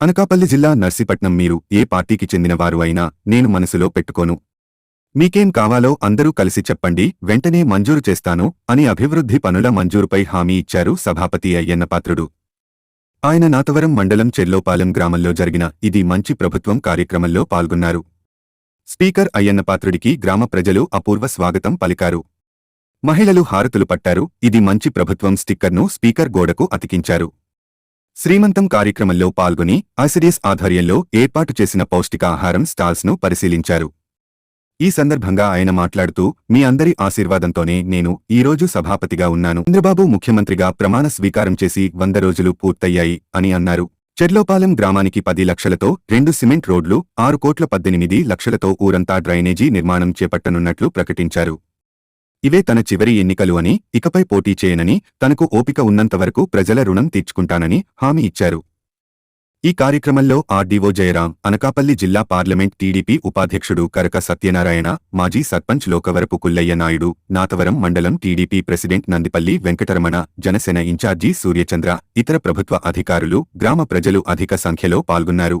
అనకాపల్లి జిల్లా నర్సీపట్నం మీరు ఏ పార్టీకి చెందినవారు అయినా నేను మనసులో పెట్టుకోను. మీకేం కావాలో అందరూ కలిసి చెప్పండి వెంటనే మంజూరు చేస్తాను అని అభివృద్ధి పనుల మంజూరుపై హామీ ఇచ్చారు సభాపతి అయ్యన్నపాత్రుడు ఆయన నాతవరం మండలం చెల్లోపాలెం గ్రామంలో జరిగిన ఇది మంచి ప్రభుత్వం కార్యక్రమంలో పాల్గొన్నారు. స్పీకర్ అయ్యన్నపాత్రుడికి గ్రామ ప్రజలు అపూర్వ స్వాగతం పలికారు. మహిళలు హారతులు పట్టారు ఇది మంచి ప్రభుత్వం స్టిక్కర్ను స్పీకర్ గోడకు అతికించారు. శ్రీమంతం కార్యక్రమంలో పాల్గొని ఐసిడిఎస్ ఆధ్వర్యంలో ఏర్పాటు చేసిన పౌష్టికాహారం స్టాల్స్ను పరిశీలించారు. ఈ సందర్భంగా ఆయన మాట్లాడుతూ మీ అందరి ఆశీర్వాదంతోనే నేను ఈరోజు సభాపతిగా ఉన్నాను. చంద్రబాబు ముఖ్యమంత్రిగా ప్రమాణ స్వీకారం చేసి వంద రోజులు పూర్తయ్యాయి అని అన్నారు. చెర్లోపాలెం గ్రామానికి పది లక్షలతో రెండు సిమెంట్ రోడ్లు ఆరు కోట్ల పద్దెనిమిది లక్షలతో ఊరంతా డ్రైనేజీ నిర్మాణం చేపట్టనున్నట్లు ప్రకటించారు. ఇవే తన చివరి ఎన్నికలు అని ఇకపై పోటీ చేయనని తనకు ఓపిక ఉన్నంతవరకు ప్రజల రుణం తీర్చుకుంటానని హామీ ఇచ్చారు. ఈ కార్యక్రమంలో ఆర్డీఓ జయరాం అనకాపల్లి జిల్లా పార్లమెంట్ టీడీపీ ఉపాధ్యక్షుడు కరక సత్యనారాయణ మాజీ సర్పంచ్ లోకవరపు కుల్లయ్య నాయుడు నాతవరం మండలం TDP president Nandipalli Venkataramana Janasena incharge Suryachandra ఇతర ప్రభుత్వ అధికారులు గ్రామ ప్రజలు అధిక సంఖ్యలో పాల్గొన్నారు.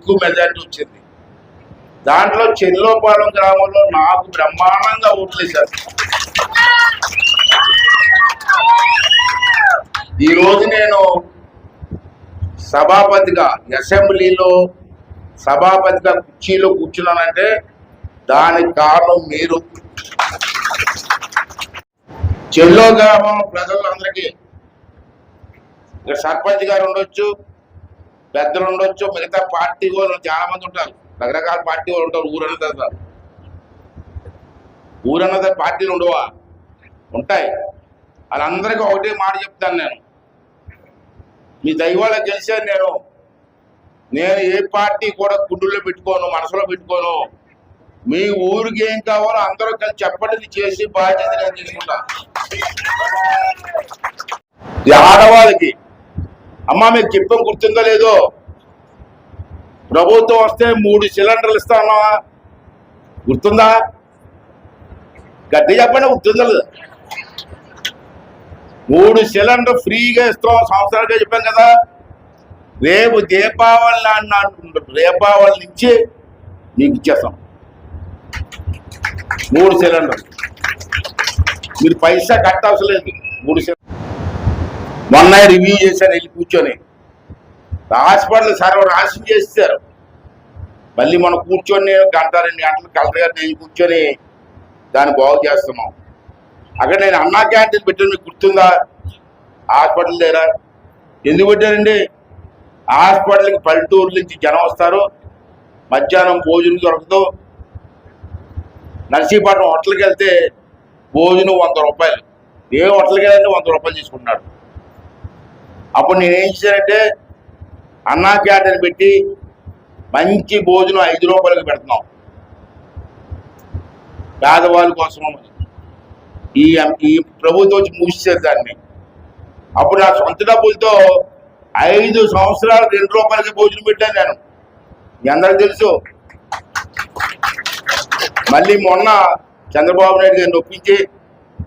ఎక్కువ మెజార్టీ వచ్చింది. దాంట్లో చెల్లోపాలెం గ్రామంలో నాకు బ్రహ్మాండంగా ఓట్లేశారు. ఈరోజు నేను సభాపతిగా అసెంబ్లీలో సభాపతిగా కుర్చీలో కూర్చున్నానంటే దానికి కారణం మీరు. చెల్లో గ్రామం ప్రజలందరికీ. సర్పంచ్ గారు ఉండొచ్చు పెద్దలు ఉండొచ్చు మిగతా పార్టీ వాళ్ళు చాలా మంది ఉంటారు. రకరకాల పార్టీ వాళ్ళు ఉంటారు ఊరన్నదా ఊరన్నది పార్టీలు ఉండవా? ఉంటాయి. వాళ్ళందరికీ ఒకటే మాట చెప్తాను నేను. మీ దైవాల గెలిచాను నేను. నేను ఏ పార్టీ కూడా గుండెల్లో పెట్టుకోను మనసులో పెట్టుకోను. మీ ఊరికి ఏం కావాలో అందరూ కలిసి చెప్పండి చేసి బాధ్యత నేను తీసుకుంటా. ఆడవాళ్ళకి అమ్మా మీకు చెప్పం గుర్తుందో లేదో? ప్రభుత్వం వస్తే మూడు సిలిండర్లు ఇస్తా ఉన్నావా గుర్తుందా? గట్టి చెప్పండి గుర్తుందా లేదా? మూడు సిలిండర్ ఫ్రీగా ఇస్తాం సంవత్సరాలుగా చెప్పాం కదా. రేపు దీపావళి నాడు దీపావళి నుంచి మీకు ఇచ్చేస్తాం. మూడు సిలిండర్ మీరు పైసా కట్టవసరం లేదు మూడు సిలిండర్ మొన్న రివ్యూ చేశాను వెళ్ళి కూర్చొని. హాస్పిటల్ సర్వ నాశనం చేస్తారు మళ్ళీ మనం కూర్చొని గంట రెండు గంటలు కలెక్టర్ గారు నేను కూర్చొని దాన్ని బాగు చేస్తున్నాం. అక్కడ నేను అన్నా క్యాంటీన్ పెట్టాను మీకు గుర్తుందా? హాస్పిటల్ దగ్గర. ఎందుకు పెట్టారండి? హాస్పిటల్కి పల్లెటూరు నుంచి జనం వస్తారు. మధ్యాహ్నం భోజనం దొరకదు. నర్సీపట్నం హోటల్కి వెళ్తే భోజనం వంద రూపాయలు. ఏ హోటల్కి వెళ్ళండి వంద రూపాయలు తీసుకుంటున్నాడు. అప్పుడు నేనేం చేశానంటే అన్నా క్యాంటీన్ పెట్టి మంచి భోజనం ఐదు రూపాయలకు పెడుతున్నాం. పేదవాళ్ళ కోసం ఈ ఈ ప్రభుత్వం వచ్చి మూసేది దాన్ని. అప్పుడు నా సొంత డబ్బులతో ఐదు సంవత్సరాలు రెండు రూపాయలకి భోజనం పెట్టాను నేను. మీ అందరికి తెలుసు. మళ్ళీ మొన్న చంద్రబాబు నాయుడు గారిని ఒప్పించి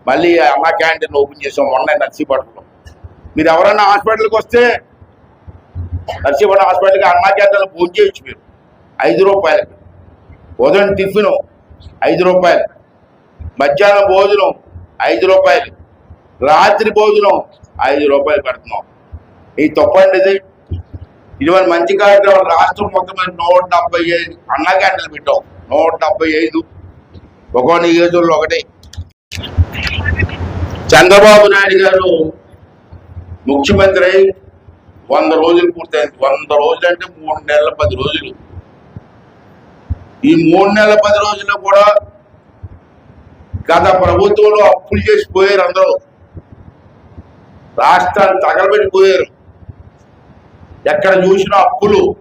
మళ్ళీ అన్నా క్యాంటీన్ ఓపెన్ చేసాం. మొన్న నర్సీపట్నంలో. మీరు ఎవరన్నా హాస్పిటల్కి వస్తే నర్సీపట్నం హాస్పిటల్కి అన్నా క్యాంటీన్లో భోజనం చేయొచ్చు మీరు. ఐదు రూపాయలకి ఉదయం టిఫిన్ ఐదు రూపాయలు. మధ్యాహ్నం భోజనం ఐదు రూపాయలు. రాత్రి భోజనం ఐదు రూపాయలు పెడుతున్నాం. ఇది తప్పండి ఇది. ఇది మంచి కార్యక్రమం రాష్ట్రం మొత్తం మీద నూట డెబ్బై ఐదు అన్నా క్యాంటీన్లు పెట్టాం. నూట డెబ్బై ఐదు. ఒక్కో నియోజకవర్గంలో ఒకటి. చంద్రబాబు నాయుడు గారు ముఖ్యమంత్రి అయి వంద రోజులు పూర్తయింది. వంద రోజులు అంటే మూడు నెలల పది రోజులు. ఈ మూడు నెలల పది రోజుల్లో కూడా గత ప్రభుత్వంలో అప్పులు చేసి పోయారు అందరూ. రాష్ట్రాన్ని తగలబెట్టిపోయారు. ఎక్కడ చూసినా అప్పులు.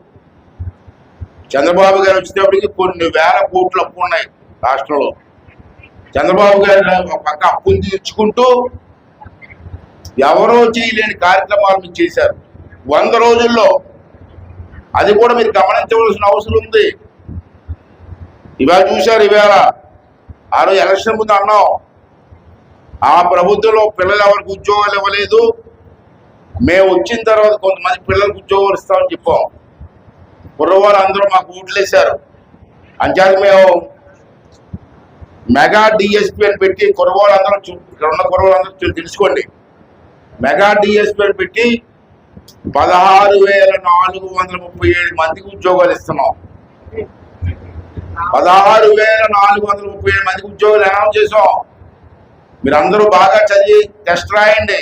చంద్రబాబు గారు వచ్చేటప్పటికి కొన్ని వేల కోట్లు అప్పు ఉన్నాయి రాష్ట్రంలో. చంద్రబాబు గారు ఒక పక్క అప్పులు తీర్చుకుంటూ ఎవరో చేయలేని కార్యక్రమాలు మీరు చేశారు. వంద రోజుల్లో అది కూడా మీరు గమనించవలసిన అవసరం ఉంది. ఇవాళ చూశారు ఇవాళ ఆ రోజు ఎలక్షన్ ముందు అన్నాం. ఆ ప్రభుత్వంలో పిల్లలు ఎవరికి ఉద్యోగాలు ఇవ్వలేదు. మేము వచ్చిన తర్వాత కొంతమంది పిల్లలకు ఉద్యోగాలు ఇస్తామని చెప్పాం. కుర్రవారు అందరూ మాకు ఓట్లేశారు అంచేత మేము మెగా డిఎస్పీ అని పెట్టి కుర్రవాళ్ళు అందరూ చూ- ఇక్కడ ఉన్న కుర్రవాళ్ళు అందరూ తెలుసుకోండి. మెగా డిఎస్పీలు పెట్టి పదహారు వేల నాలుగు వందల ముప్పై ఏడు మందికి ఉద్యోగాలు ఇస్తున్నాం. పదహారు వేల నాలుగు వందల ముప్పై ఏడు మందికి ఉద్యోగాలు అనౌన్స్ చేసాం మీరందరూ బాగా చదివి టెస్ట్ రాయండి.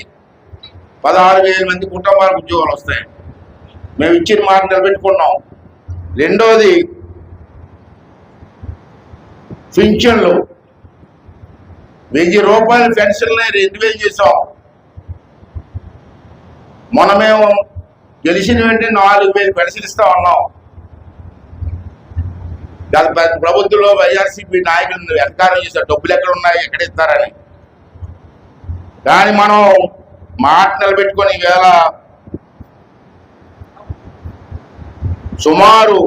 పదహారు వేల మంది కుటుంబాలకు ఉద్యోగాలు వస్తాయి. మేము ఇచ్చిన మాట నిలబెట్టుకున్నాం. రెండోది పింఛన్లు. వెయ్యి రూపాయల పెన్షన్లు రెండు వేలు చేసాం మొన్న మేము గెలిచిన వెంటనే నాలుగు వేలు పరిశీలిస్తూ ఉన్నాం. గత ప్రభుత్వంలో వైఆర్సీపీ నాయకులు వెనకారం చేశారు డబ్బులు ఎక్కడ ఉన్నాయి ఎక్కడ ఇస్తారని. కానీ మనం మాట నిలబెట్టుకొని ఈవేళ సుమారు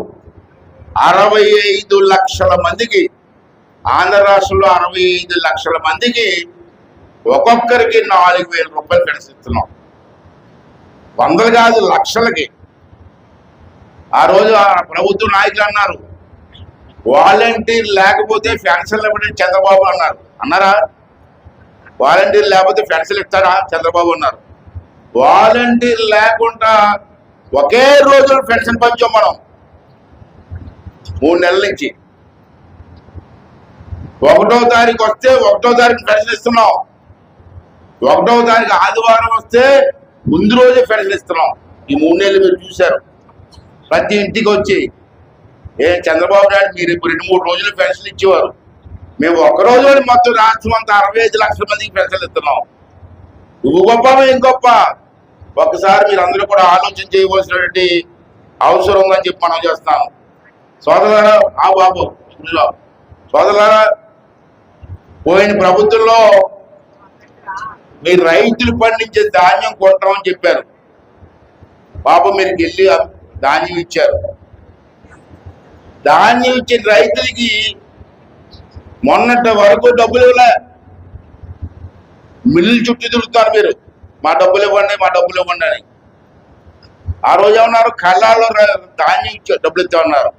అరవై ఐదు లక్షల మందికి ఆంధ్ర రాష్ట్రంలో అరవై ఐదు లక్షల మందికి ఒక్కొక్కరికి నాలుగు వేల రూపాయలు పెన్సిస్తున్నాం వందలు కాదు లక్షలకి. ఆ రోజు ఆ ప్రభుత్వ నాయకులు అన్నారు వాలంటీర్ లేకపోతే ఫ్యాన్సల్ ఇవ్వడం చంద్రబాబు అన్నారు. అన్నారా? వాలంటీర్ లేకపోతే పెన్షన్ ఇస్తారా? చంద్రబాబు అన్నారు. వాలంటీర్ లేకుండా ఒకే రోజు పెన్షన్ పంచాం మనం మూడు నెలల నుంచి. ఒకటో తారీఖు వస్తే ఒకటో తారీఖు పెన్షన్ ఇస్తున్నాం. ఒకటో తారీఖు ఆదివారం వస్తే ముందు రోజే పెన్షన్ ఇస్తున్నాం ఈ మూడు నెలలు మీరు చూశారు. ప్రతి ఇంటికి వచ్చి ఏ చంద్రబాబు నాయుడు మీరు ఇప్పుడు రెండు మూడు రోజులు పెన్షన్ ఇచ్చేవారు. మేము ఒక రోజు మొత్తం రాష్ట్రం అంతా అరవై ఐదు లక్షల మందికి పెన్షన్లు ఇస్తున్నాం. నువ్వు గొప్ప మేము గొప్ప. ఒకసారి మీరు అందరూ కూడా ఆలోచన చేయవలసినటువంటి అవసరం ఉందని చెప్పి మనం చేస్తున్నాం సోదరులారా ఆ బాబు సోదరులారా పోయిన ప్రభుత్వంలో మీరు రైతులు పండించే ధాన్యం కొంటామని చెప్పారు. పాపం మీరు వెళ్ళి ధాన్యం ఇచ్చారు. ధాన్యం ఇచ్చిన రైతులకి మొన్నటి వరకు డబ్బులు ఇవ్వలే. మిల్లు చుట్టూ తిరుగుతారు మీరు. మా డబ్బులు ఇవ్వండి మా డబ్బులు ఇవ్వండి అని. ఆ రోజు ఏమన్నారు? కళ్ళాలో ధాన్యం ఇచ్చారు డబ్బులు ఇస్తామన్నారు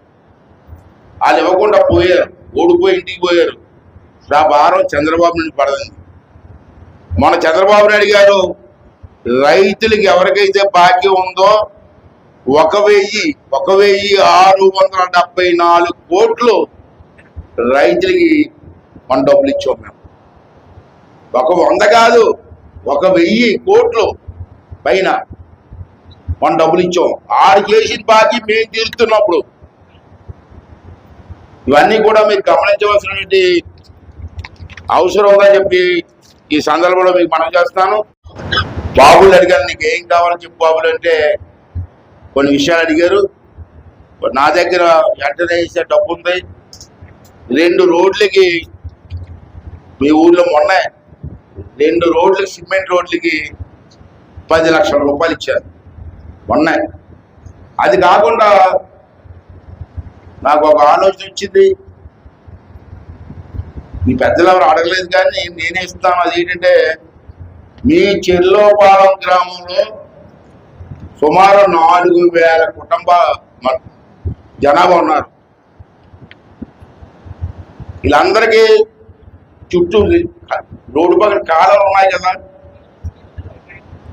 వాళ్ళు ఇవ్వకుండా పోయారు. ఓడిపోయి ఇంటికి పోయారు. నా భారం చంద్రబాబు నుండి పడదండి. మన చంద్రబాబు నాయుడు గారు రైతులకి ఎవరికైతే బాకీ ఉందో ఒక వెయ్యి ఒక వెయ్యి ఆరు వందల డెబ్బై నాలుగు కోట్లు రైతులకి మన డబ్బులు ఇచ్చాం మేము. ఒక వంద కాదు ఒక వెయ్యి కోట్లు పైన మన డబ్బులు ఇచ్చాం. ఆరు చేసిన బాకీ మేము తీరుతున్నప్పుడు ఇవన్నీ కూడా మీరు గమనించవలసినటువంటి అవసరం ఉందని చెప్పి ఈ సందర్భంలో మీకు మనం చేస్తాను. బాబులు అడిగారు నీకు ఏం కావాలని చెప్పు బాబులు అంటే కొన్ని విషయాలు అడిగారు. నా దగ్గర వెంటనే ఇచ్చే డబ్బు ఉంది. రెండు రోడ్లకి మీ ఊర్లో మొన్న రెండు రోడ్లకి సిమెంట్ రోడ్లకి పది లక్షల రూపాయలు ఇచ్చారు. మొన్న. అది కాకుండా నాకు ఒక ఆలోచన వచ్చింది. మీ పెద్దలు ఎవరు అడగలేదు కానీ నేనే ఇస్తాను. అది ఏంటంటే మీ చెల్లోపాలెం గ్రామంలో సుమారు నాలుగు వేల కుటుంబ జనాభా ఉన్నారు. వీళ్ళందరికీ చుట్టూ రోడ్డు పక్కన కాలువలు ఉన్నాయి కదా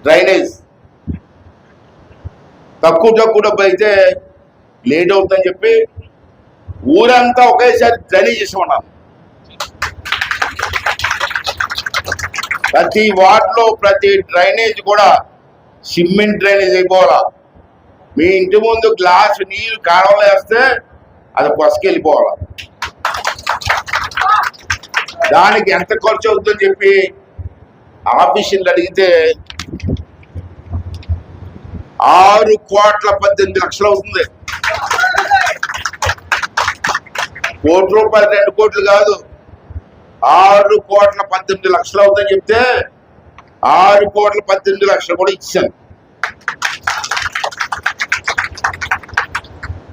డ్రైనేజ్. తక్కువ తక్కువ డబ్బు అయితే లేట్ అవుతుందని చెప్పి ఊరంతా ఒకేసారి డ్రైనేజ్ చేసి ఉన్నాను ప్రతి వార్డులో ప్రతి డ్రైనేజ్ కూడా సిమెంట్ డ్రైనేజ్ అయిపోవాలా? మీ ఇంటి ముందు గ్లాసు నీళ్ళు కాలంలో వేస్తే అది పొసకెళ్ళిపోవాలి? దానికి ఎంత ఖర్చు అవుతుందని చెప్పి ఆఫీసులు అడిగితే ఆరు కోట్ల పద్దెనిమిది లక్షలు అవుతుంది. కోటి రూపాయలు రెండు కోట్లు కాదు. ఆరు కోట్ల పద్దెనిమిది లక్షలు అవుతాయని చెప్తే ఆరు కోట్ల పద్దెనిమిది లక్షలు కూడా ఇచ్చాను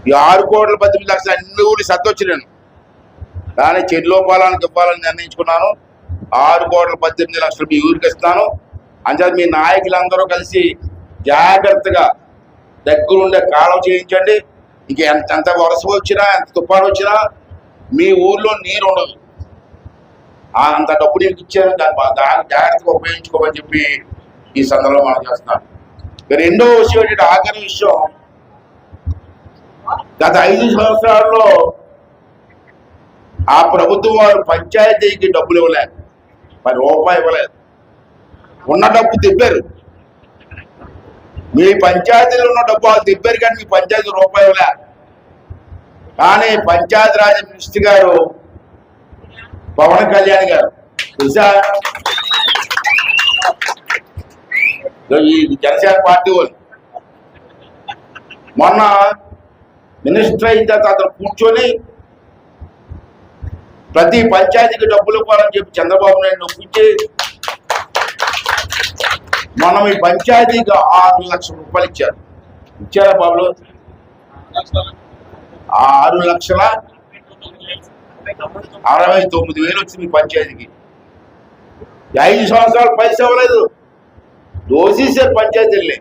ఈ ఆరు కోట్ల పద్దెనిమిది లక్షలు అన్ని ఊరి సర్దొచ్చి నేను. కానీ చెల్లోపాలానికి ఇవ్వాలని నిర్ణయించుకున్నాను. ఆరు కోట్ల పద్దెనిమిది లక్షలు మీ ఊరికి ఇస్తాను. అంచేది మీ నాయకులందరూ కలిసి జాగ్రత్తగా దగ్గరుండే కాలం చేయించండి. ఇంక ఎంత ఎంత వరస వచ్చినా ఎంత తుఫాను వచ్చినా మీ ఊర్లో నీరు ఉండదు. అంత డబ్బు నీకు ఇచ్చాను దాన్ని దాన్ని జాగ్రత్తగా ఉపయోగించుకోమని చెప్పి ఈ సందర్భంలో మనం చేస్తున్నాం. రెండో విషయం ఏంటంటే ఆఖరి విషయం. గత ఐదు సంవత్సరాల్లో ఆ ప్రభుత్వం వారు పంచాయతీకి డబ్బులు ఇవ్వలేదు. మరి రూపాయి ఇవ్వలేదు. ఉన్న డబ్బు తిప్పారు. మీ పంచాయతీలో ఉన్న డబ్బు వాళ్ళు తిప్పారు కానీ మీ పంచాయతీ రూపాయి ఇవ్వలే. కానీ పంచాయతీరాజ్ మినిస్టర్ గారు పవన్ కళ్యాణ్ గారు. తెలుసా? ఈ జనసేన పార్టీ వాళ్ళు. మొన్న మినిస్టర్ అయిన తర్వాత అతను కూర్చొని ప్రతి పంచాయతీకి డబ్బులు ఇవ్వాలని చెప్పి చంద్రబాబు నాయుడు నొప్పించి మనం ఈ పంచాయతీకి ఆరు లక్షల రూపాయలు ఇచ్చారు. ఇచ్చారా బాబులు? ఆరు లక్షల? అరవై తొమ్మిది వేలు వచ్చింది మీ పంచాయతీకి. ఐదు సంవత్సరాలు పైసా ఇవ్వలేదు. దోషిసారు పంచాయతీల్ని.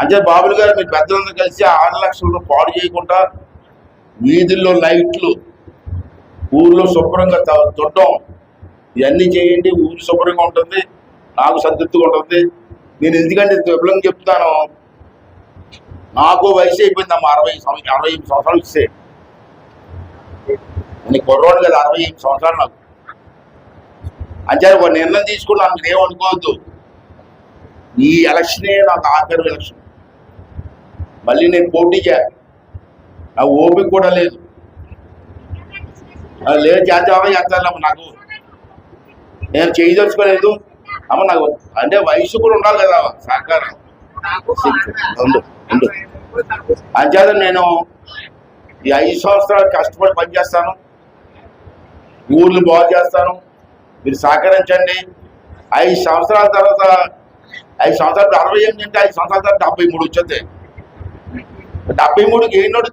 అంటే బాబులు గారు మీ పెద్దలందరూ కలిసి ఆరు లక్షలు పాడు చేయకుండా వీధుల్లో లైట్లు ఊర్లో శుభ్రంగా త- ఇవన్నీ చేయండి ఊరు శుభ్రంగా ఉంటుంది నాకు సంతృప్తిగా ఉంటుంది. నేను ఎందుకంటే విఫలంగా చెప్తాను నాకు వయసు అయిపోయింది అమ్మ అరవై సంవత్సరం అరవై సంవత్సరాలు ఇస్తే. నేను కుర్రోడు కదా అరవై ఎనిమిది సంవత్సరాలు నాకు. అంచేది ఒక నిర్ణయం తీసుకున్నాను మీరు ఏమనుకోవద్దు ఈ ఎలక్షనే నాకు ఆఖరి ఎలక్షన్. మళ్ళీ నేను పోటీ చేయాలి. నా ఓపిక కూడా లేదు. లేదు చేద్దామా చేస్తాను నాకు. నేను చేయదలుచుకోలేదు అమ్మ నాకు అంటే వయసు కూడా ఉండాలి కదా సహకారం. ఉండు ఉండు. అంచేత నేను ఈ ఐదు సంవత్సరాలు కష్టపడి పనిచేస్తాను. ఊర్లు బాగు చేస్తాను. మీరు సహకరించండి. ఐదు సంవత్సరాల తర్వాత ఐదు సంవత్సరాలు అరవై ఎనిమిది అంటే ఐదు సంవత్సరాల తర్వాత డెబ్బై మూడు వచ్చింది డెబ్బై మూడుకి ఏం నడు